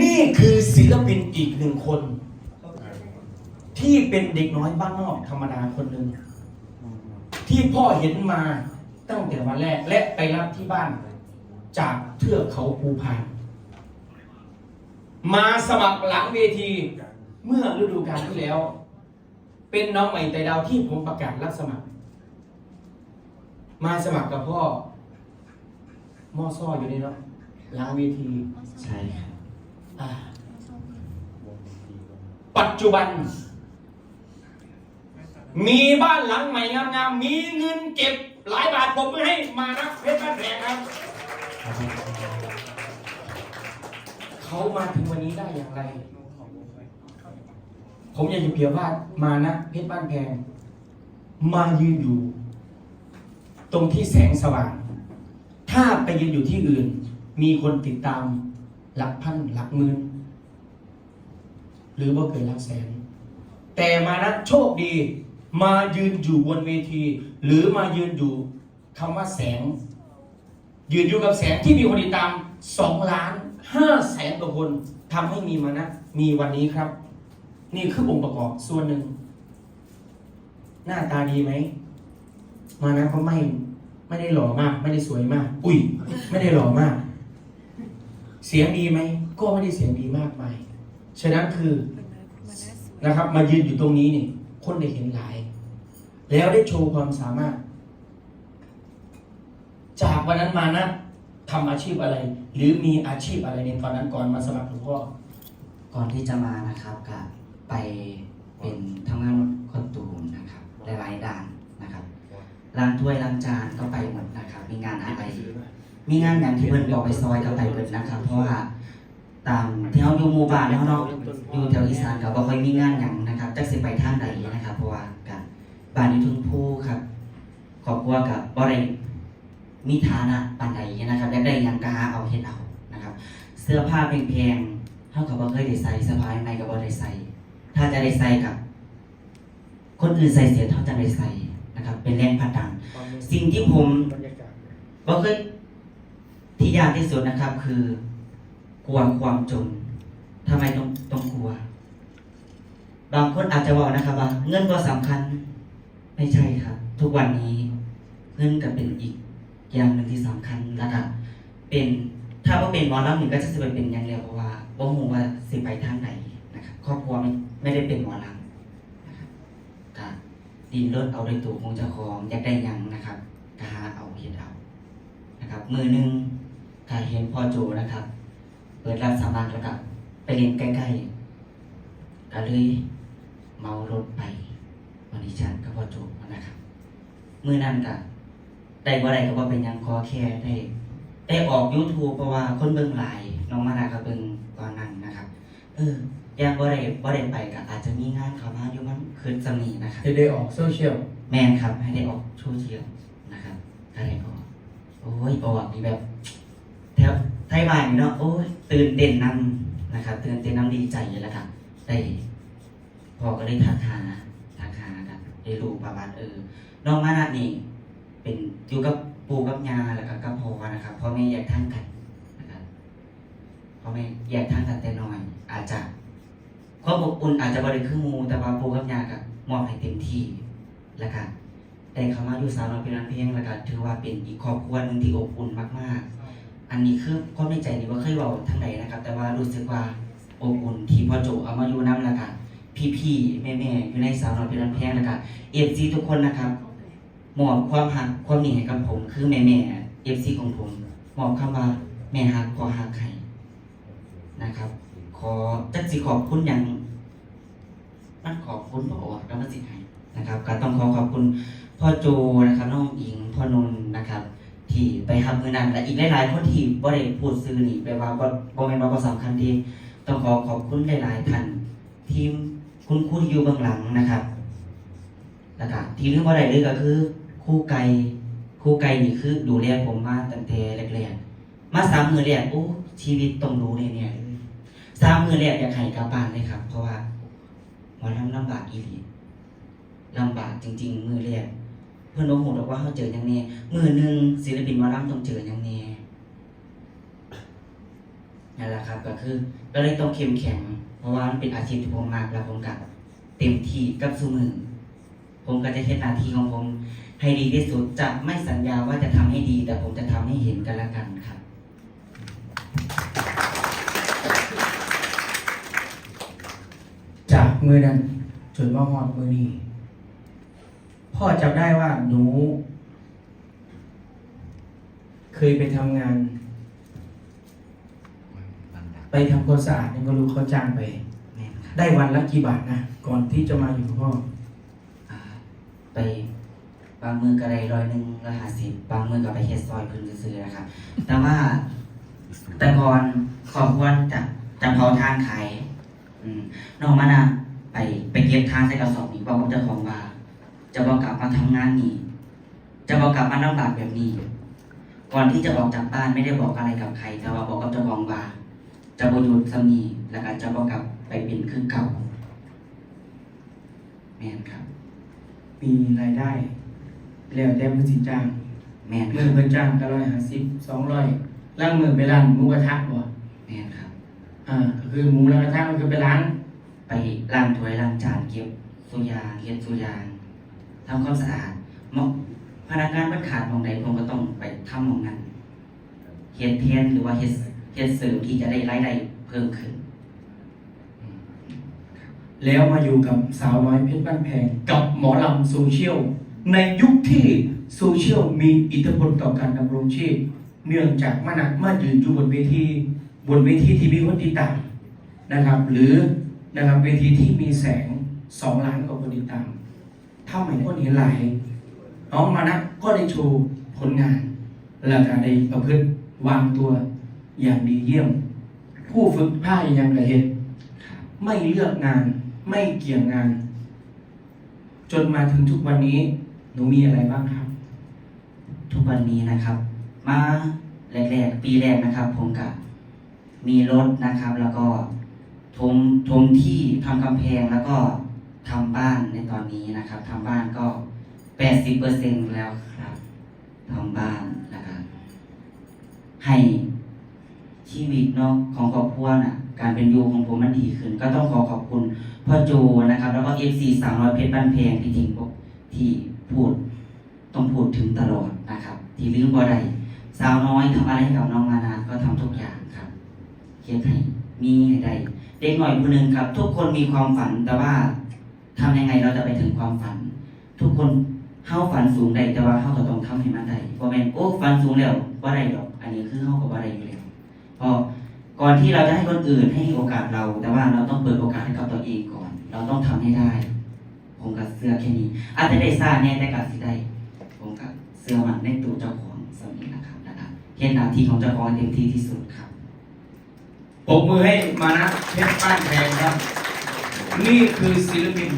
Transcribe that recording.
นี่คือศิลปินอีกหนึ่งคน ที่เป็นเด็กน้อยบ้านนอกธรรมดาคนหนึ่งที่พ่อเห็นมาตั้งแต่วันแรกและไปรับที่บ้าน จากเทือกเขาภูพานมาสมัครหลังเวทีเมื่อฤดูกาลที่แล้ว เป็นน้องใหม่แต่ดาวที่ผมประกาศรับสมัคร มาสมัครกับพ่อม้อซ้ออยู่นี่เนาะหลังเวทีใช่ ปัจจุบัน มีบ้านหลังใหม่งามๆมีเงินเก็บหลายบาทผมไม่ให้มานะเพชรบ้านแพงครับเขามาถึงวันนี้ได้อย่างไร ผมอยากจะเปรียบว่ามานะเพชรบ้านแพง มายืนอยู่ ตรงที่แสงสว่าง ถ้าไปยืนอยู่ที่อื่น มีคนติดตาม หลักพันหลักหมื่นหรือว่าเกินหลักแสน แต่มานะโชคดี มายืนอยู่บนเวที หรือมายืนอยู่คำว่าแสง ยืนอยู่กับแสงที่มีคนติดตามสองล้านห้าแสนกว่าคนทำให้มีมานะมีวันนี้ครับ นี่คือองค์ประกอบส่วนหนึ่ง หน้าตาดีไหม มานะก็ไม่ไม่ได้หล่อมาก ไม่ได้สวยมาก อุ้ย ไม่ได้หล่อมาก เสียงดีไหมก็ไม่ได้เสียงดีมากมายฉะนั้นคือนะครับ มายืนอยู่ตรงนี้นี่คนได้เห็นหลาย แล้วได้โชว์ความสามารถ จากวันนั้นมานะทำอาชีพอะไร หรือมีอาชีพอะไรในตอนนั้นก่อนมาสมัครหลวงพ่อก่อนที่จะมานะครับก็ไปเป็นทำงานคนตูมนะครับหลายๆด่านนะครับล้างถ้วยล้างจานก็ไปหมดนะครับ มีงานอะไร มีงานอย่างที่เพิ่นบอกไปซอยก็ไปเบิดนะครับ เพราะว่าตามที่เขาอยู่หมู่บ้านแล้วเนาะอยู่แถวอีสานก็บ่ค่อยมีงานอย่างนะครับจักสิไปทางใดนะครับ เพราะว่ากันบ้านอยู่ทุ่งผู้ครับครอบครัวกับบ่ได้มีฐานะปานใดนะครับอยากได้หยังก็หาเอาเฮ็ดเอานะครับ เสื้อผ้าแพงๆเท่ากับว่าเคยได้ใส่เสื้อผ้าในกับว่าได้ใส่ถ้าจะได้ใส่กับ คนอื่นใส่เสียเท่าจะได้ใส่นะครับ เป็นแรงผลักดันสิ่งที่ผมบราเคย ที่ยากที่สุดนะครับ คือกลัวความจนทำไมต้องต้องกลัว บางคนอาจจะบอกนะครับว่า เงินก็สำคัญ ไม่ใช่ครับ ทุกวันนี้เงินก็เป็นอีกอย่างหนึ่งที่สำคัญแล้วก็เป็นถ้าว่าเป็นหมอลำหนึ่งก็จะสิไปเป็นอย่างเดียวเพราะว่าบ่หูว่าสิไปทางไหนนะครับครอบครัวไม่ไม่ได้เป็นหมอลำนะครับก็ดินรถเอาโดยตัวของเจ้าของอยากได้ยังนะครับก็หาเอาเฮ็ดเอานะครับ มือหนึ่ง ก็เห็นพ่อโจนะครับ เปิดร้านสามารถแล้วก็ไปเรียนใกล้ๆก็เลยเมารถไปวันนี้ฉันกับพ่อโจนะครับมือนั้นก็ได้บ่ได้ก็บ่เป็นหยังขอแค่ได้ ได้ออก YouTube เพราะว่าคนเบิ่งหลายน้องมานาก็เบิ่งตอนนั้นนะครับ เออยังบ่ได้บ่ได้ไปก็อาจจะมีงานเข้ามาอยู่มันคืนจะมีนะครับจะได้ออกโซเชียลแม่นครับ ให้ได้ออกโซเชียลนะครับก็ได้ออกโอ้ยออกนี่แบบ แถวไทยบ้านนี่เนาะโอ้ยตื่นเต้นนํนะครับ ตื่นเต้นนํดีใจอยู่แล้วครับได้พอก็ได้ทักหาทักหาครับได้รู้ประวัติเออน้องมานานี่ เป็นอยู่กับปู่กับยาแล้วก็กับพ่อนะครับพ่อแม่แยกทางกันนะครับพ่อแม่แยกทางกันแต่น้อย อาจจะความอบอุ่นอาจจะบริคือหมูแต่ว่าปู่กับยากับมอบให้เต็มที่แล้วก็ได้เข้ามาอยู่สาวน้อยเป็นนันเพียงแล้วก็ถือว่าเป็นอีกครอบครัวหนึ่งที่อบอุ่นมากๆ อันนี้คือความในใจนี่ว่าเคยเบาทางใดนะครับ แต่ว่ารู้สึกว่าอบอุ่นที่พ่อโจเอามาอยู่น้ำแล้วก็พี่ๆแม่ๆอยู่ในสาวน้อยเป็นนันเพียงแล้วก็เอฟซีทุกคนนะครับมอบความหักความเหนี่ให้กับผม คือแม่แม่เอฟซีของผมมอบคำว่าแม่ฮักพอฮักใครนะครับ ขอจักสิขอบคุณอย่างมันขอบคุณบอกว่าแล้วมันสิให้นะครับก็ต้องขอขอบคุณพ่อโจนะครับน้องอิงพ่อนนท์นะครับ ที่ไปทำมือนั้นและอีกหลายๆคนที่บ่ได้พูดซื้อนี่แปลว่าบ่บ่แม่นว่าบ่สำคัญที่ต้องขอขอบคุณหลายๆท่านทีมคุณครูที่อยู่เบื้องหลังนะครับแล้วก็ที่ลืมว่าใดเลยก็คือครู่ไก่ครู่ไก่นี่คือดูแลผมมาตั้งแต่แรกๆมาสามมือแรกโอ้ชีวิตต้องรู้เนี่ยเนี่ยสามมือแรกอยากให้กลับบ้านเลยครับ เพราะว่าหมอลำลำบากอีหลีลำบากจริง ๆ มือแรก พื่อนบอกหูบอกว่าเขาเจออย่างนี้มือหนึ่งศิลปินมอลำต้องเจออย่างนี้นั่นแหละครับก็คือก็เลยต้องเข้มแข็ง เพราะว่ามันเป็นอาชีพที่ผมมากแล้วผมกับเต็มที่กับสู้มือผมก็จะเทศหน้าที่ของผมให้ดีที่สุดจะไม่สัญญาว่าจะทำให้ดี แต่ผมจะทำให้เห็นกันละกันครับจากมือนั้นจนว่าฮอดมือนี้ พ่อจับได้ว่าหนู เคยไปทำงาน ไปทำความสะอาดนี่ก็รู้เขาจ้างไป แม่นครับได้วันละกี่บาทนะก่อนที่จะมาอยู่กับพ่อ อ่าไปบางมือก็ได้ร้อยหนึ่งร้อยห้าสิบบางมือก็ไปเฮ็ดซอยพื้นซื้อๆนะครับ แต่ว่าแต่ก่อนขอบควรจะจะเผาทางขายอืมน้องมานะไปไปเก็บทางใส่กระสอบนี้บอกกับเจ้าของว่า จะบอกกลับมาทำงานนี้จะบอกกลับมาลำบากแบบนี้ ก่อนที่จะออกจากบ้านไม่ได้บอกอะไรกับใคร แต่ว่าบอกกับเจ้าของว่าจะบหยุดสำนีแล้วก็จะบอกกลับไปเป็นคือเก่าแม่นครับ มีรายได้ แล้วแต่มือสิจ้าง แม่นคมืรัอบเพิ่นจ้างก็ร้อยห้าสิบสองร้อยล่างมือไปร้านหมูกระทะบ่แม่นครับ อ่าก็คือหมูแล้วกระทะมันคือไปร้าน ไปล้างถ้วยล้างจานเก็บสุยางเก็บสุยาง ทำความสะอาดมอกพนักงานมันขาดมองใดผมก็ต้องไปทำมองนั้นเฮ็ดเทียนหรือว่าเฮ็ดเฮ็ดเสริมที่จะได้รายได้เพิ่มขึ้น แล้วมาอยู่กับสาวน้อยเพชรบ้านแพงกับหมอลำโซเชียล ในยุคที่โซเชียลมีอิทธิพลต่อการดำรงชีพ เนื่องจากมานักมายืนอยู่บนเวทีบนเวทีที่มีคนติดตามนะครับ หรือนะครับเวทีที่มีแสงสองล้านกว่าคนติดตาม ถ้าไม่คนเห็นหลายน้องมานะก็ได้โชว์ผลงาน แล้วก็ได้ประพฤติวางตัวอย่างดีเยี่ยม ผู้ฝึกผ้ายังกระเห็นไม่เลือกงานไม่เกี่ยงงาน จนมาถึงทุกวันนี้หนูมีอะไรบ้างครับ ทุกวันนี้นะครับ มาแรกๆ ปีแรกนะครับ ผมกับมีรถนะครับ แล้วก็ทมทมที่ทำกำแพงแล้วก็ ทำบ้านในตอนนี้นะครับทำบ้านก็แปดสิบเปอร์เซ็นแล้วครับทำบ้านนะครับให้ชีวิตเนาะของครอบครัวน่ะ การเป็นอยู่ของผมมันดีขึ้น ก็ต้องขอขอบคุณพ่อโจนะครับ แล้วก็เอฟซีสามร้อยเพชรบ้านแพงที่จริงพวกที่พูดต้องพูดถึงตลอดนะครับ ที่ลืมบ่ได้สาวน้อยทำอะไรให้กับน้องมานาก็ทำทุกอย่างครับเขียนให้มีให้ได้เด็กหน่อยคนหนึ่งครับ ทุกคนมีความฝันแต่ว่า ทำยังไงเราจะไปถึงความฝัน ทุกคนเฮาฝันสูงได้แต่ว่าเฮาก็ต้องทำให้มันได้บ่แม่นโอ้ฝันสูงแล้วบ่าได้ดอก อันนี้คือเฮาก็บ่ได้อยู่แล้วพราะก่อนที่เราจะให้คนอื่นให้โอกาสเรา แต่ว่าเราต้องเปิดโอกาสให้กับตัวเองก่อน เราต้องทำให้ได้ ผมกับเสื้อแค่นี้ อาจจะได้ซ่าแน่แต่กับสิได้ ผมกับเสื้อมันในตัวเจ้าของสำนี้นะครับนะครับเห็นหน้าที่ของเจ้าของเต็มที่ที่สุดครับปรบมือให้มานะเพชรบ้านแพงครับ นี่คือศิลปิน